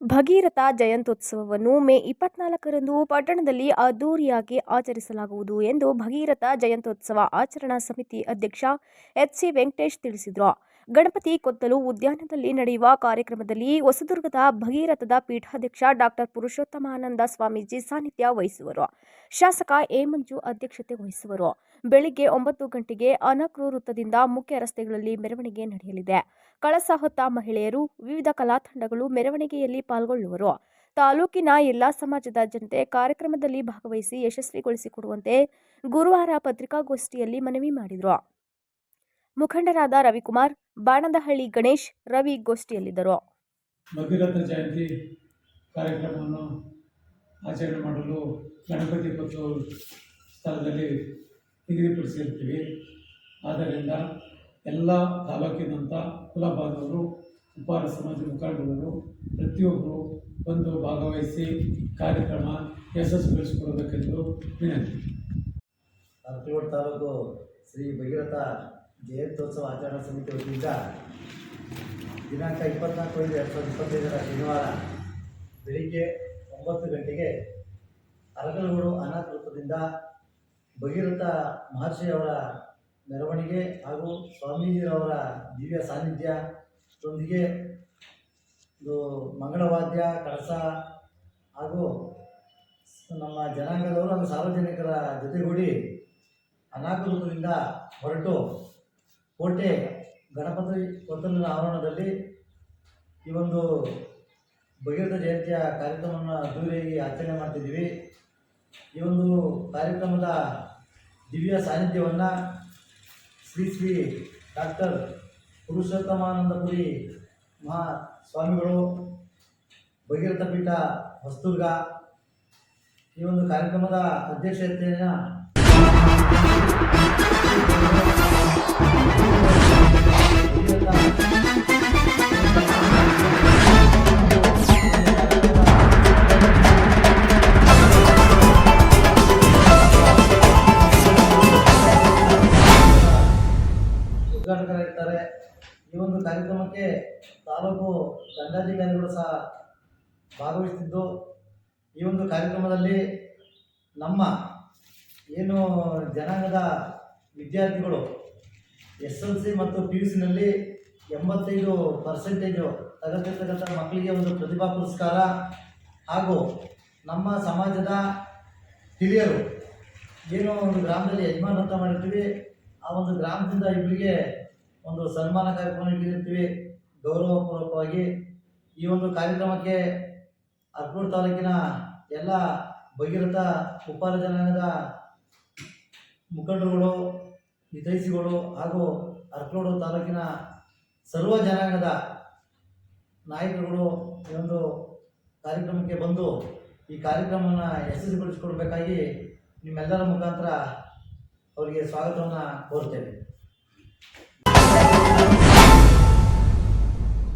ಭಗೀರಥ ಜಯಂತ್ಯುತ್ಸವವನ್ನು ಮೇ ಇಪ್ಪತ್ನಾಲ್ಕರಂದು ಪಟ್ಟಣದಲ್ಲಿ ಅದ್ದೂರಿಯಾಗಿ ಆಚರಿಸಲಾಗುವುದು ಎಂದು ಭಗೀರಥ ಜಯಂತ್ಯುತ್ಸವ ಆಚರಣಾ ಸಮಿತಿ ಅಧ್ಯಕ್ಷ ಎಚ್ ಸಿ ವೆಂಕಟೇಶ್ ತಿಳಿಸಿದರು. ಗಣಪತಿ ಕೊತ್ತಲು ಉದ್ಯಾನದಲ್ಲಿ ನಡೆಯುವ ಕಾರ್ಯಕ್ರಮದಲ್ಲಿ ಹೊಸದುರ್ಗದ ಭಗೀರಥದ ಪೀಠಾಧ್ಯಕ್ಷ ಡಾಕ್ಟರ್ ಪುರುಷೋತ್ತಮಾನಂದ ಸ್ವಾಮೀಜಿ ಸಾನ್ನಿಧ್ಯ ವಹಿಸುವರು. ಶಾಸಕ ಎ ಮಂಜು ಅಧ್ಯಕ್ಷತೆ ವಹಿಸುವರು. ಬೆಳಿಗ್ಗೆ ಒಂಬತ್ತು ಗಂಟೆಗೆ ಅನಕ್ರು ವೃತ್ತದಿಂದ ಮುಖ್ಯ ರಸ್ತೆಗಳಲ್ಲಿ ಮೆರವಣಿಗೆ ನಡೆಯಲಿದೆ. ಕಳಸ ಹೊತ್ತ ಮಹಿಳೆಯರು ವಿವಿಧ ಕಲಾ ತಂಡಗಳು ಮೆರವಣಿಗೆಯಲ್ಲಿ ಪಾಲ್ಗೊಳ್ಳುವರು. ತಾಲೂಕಿನ ಎಲ್ಲಾ ಸಮಾಜದ ಜನತೆ ಕಾರ್ಯಕ್ರಮದಲ್ಲಿ ಭಾಗವಹಿಸಿ ಯಶಸ್ವಿಗೊಳಿಸಿಕೊಡುವಂತೆ ಗುರುವಾರ ಪತ್ರಿಕಾಗೋಷ್ಠಿಯಲ್ಲಿ ಮನವಿ ಮಾಡಿದರು. ಮುಖಂಡರಾದ ರವಿಕುಮಾರ್ ಬಾಣದಹಳ್ಳಿ ಗಣೇಶ್ ರವಿ ಗೋಷ್ಠಿಯಲ್ಲಿದ್ದರು. ಭಗೀರಥ ಜಯಂತಿ ಕಾರ್ಯಕ್ರಮವನ್ನು ಆಚರಣೆ ಮಾಡಲು ಗಣಪತಿ ಮತ್ತು ಸ್ಥಳದಲ್ಲಿ ನಿಗದಿಪಡಿಸಿರ್ತೀವಿ ಆದ್ದರಿಂದ ಎಲ್ಲ ತಾಲೂಕಿನಂಥ ಕುಲ ಬಾಂಧವರು ಉಪಹಾರ ಸಮಾಜ ಮುಖಂಡರು ಪ್ರತಿಯೊಬ್ಬರು ಬಂದು ಭಾಗವಹಿಸಿ ಕಾರ್ಯಕ್ರಮ ಯಶಸ್ವಿಗೊಳಿಸಿಕೊಳ್ಳಬೇಕೆಂದು ವಿನಂತಿ. ತಾಲೂಕು ಶ್ರೀ ಭಗೀರಥ ಜಯಂತ್ಯೋತ್ಸವ ಆಚರಣಾ ಸಮಿತಿ ವತಿಯಿಂದ ದಿನಾಂಕ ಇಪ್ಪತ್ನಾಲ್ಕು ಐದು ಎರಡು ಸಾವಿರದ ಇಪ್ಪತ್ತೈದರ ಶನಿವಾರ ಬೆಳಿಗ್ಗೆ ಒಂಬತ್ತು ಗಂಟೆಗೆ ಅರಗಲಗೂಡು ಅನಾಥ ವೃತ್ತದಿಂದ ಭಗೀರಥ ಮಹರ್ಷಿಯವರ ಮೆರವಣಿಗೆ ಹಾಗೂ ಸ್ವಾಮೀಜಿಯವರ ದಿವ್ಯ ಸಾನ್ನಿಧ್ಯ ಇದು ಮಂಗಳವಾದ್ಯ, ಕಳಸ ಹಾಗೂ ನಮ್ಮ ಜನಾಂಗದವರು ಹಾಗೂ ಸಾರ್ವಜನಿಕರ ಜೊತೆಗೂಡಿ ಅನಾಕೃತದಿಂದ ಹೊರಟು ಕೋಟೆ ಗಣಪತಿ ಕೊತ್ತಲಿನ ಆವರಣದಲ್ಲಿ ಈ ಒಂದು ಭಗೀರಥ ಜಯಂತಿಯ ಕಾರ್ಯಕ್ರಮವನ್ನು ಅದ್ದೂರಿಯಾಗಿ ಆಚರಣೆ ಮಾಡ್ತಿದ್ದೀವಿ. ಈ ಒಂದು ಕಾರ್ಯಕ್ರಮದ ದಿವ್ಯ ಸಾನ್ನಿಧ್ಯವನ್ನು ಶ್ರೀ ಶ್ರೀ ಡಾಕ್ಟರ್ ಪುರುಷೋತ್ತಮಾನಂದಪುರಿ ಮಹಾ ಸ್ವಾಮಿಗಳು, ಭಗೀರಥ ಪೀಠ ಹೊಸದುರ್ಗ ಈ ಒಂದು ಕಾರ್ಯಕ್ರಮದ ಅಧ್ಯಕ್ಷತೆಯನ್ನು ಉದ್ಘಾಟಕರಾಗಿರ್ತಾರೆ. ಈ ಒಂದು ಕಾರ್ಯಕ್ರಮಕ್ಕೆ ತಾಲೂಕು ದಂಡಾಧಿಕಾರಿಗಳು ಸಹ ಭಾಗವಹಿಸುತ್ತಿದ್ದು ಈ ಒಂದು ಕಾರ್ಯಕ್ರಮದಲ್ಲಿ ನಮ್ಮ ಏನು ಜನಾಂಗದ ವಿದ್ಯಾರ್ಥಿಗಳು ಎಸ್ ಎಲ್ ಸಿ ಮತ್ತು ಪಿ ಯು ಸಿನಲ್ಲಿ ಎಂಬತ್ತೈದು ಪರ್ಸೆಂಟೇಜು ತಗತಿರ್ತಕ್ಕಂಥ ಮಕ್ಕಳಿಗೆ ಒಂದು ಪ್ರತಿಭಾ ಪುರಸ್ಕಾರ ಹಾಗೂ ನಮ್ಮ ಸಮಾಜದ ಹಿರಿಯರು ಏನೋ ಒಂದು ಗ್ರಾಮದಲ್ಲಿ ಯಜಮಾನ ಅಂತ ಮಾಡಿರ್ತೀವಿ, ಆ ಒಂದು ಗ್ರಾಮದಿಂದ ಇವರಿಗೆ ಒಂದು ಸನ್ಮಾನ ಕಾರ್ಯಕ್ರಮ ಇಟ್ಟಿರ್ತೀವಿ ಗೌರವಪೂರ್ವಕವಾಗಿ ಈ ಒಂದು ಕಾರ್ಯಕ್ರಮಕ್ಕೆ ಅರ್ಕೂರು ತಾಲೂಕಿನ ಎಲ್ಲ ಭಗೀರಥ ಉಪಾರ ಜನಾಂಗದ ಮುಖಂಡರುಗಳು ಹಿತೈಷಿಗಳು ಹಾಗೂ ಅರ್ಕೋಡು ತಾಲೂಕಿನ ಸರ್ವ ಜನಾಂಗದ ನಾಯಕರುಗಳು ಈ ಒಂದು ಕಾರ್ಯಕ್ರಮಕ್ಕೆ ಬಂದು ಈ ಕಾರ್ಯಕ್ರಮವನ್ನು ಯಶಸ್ವಿಗೊಳಿಸಿಕೊಡ್ಬೇಕಾಗಿ ನಿಮ್ಮೆಲ್ಲರ ಮುಖಾಂತರ ಅವರಿಗೆ ಸ್ವಾಗತವನ್ನು ಕೋರ್ತೇವೆ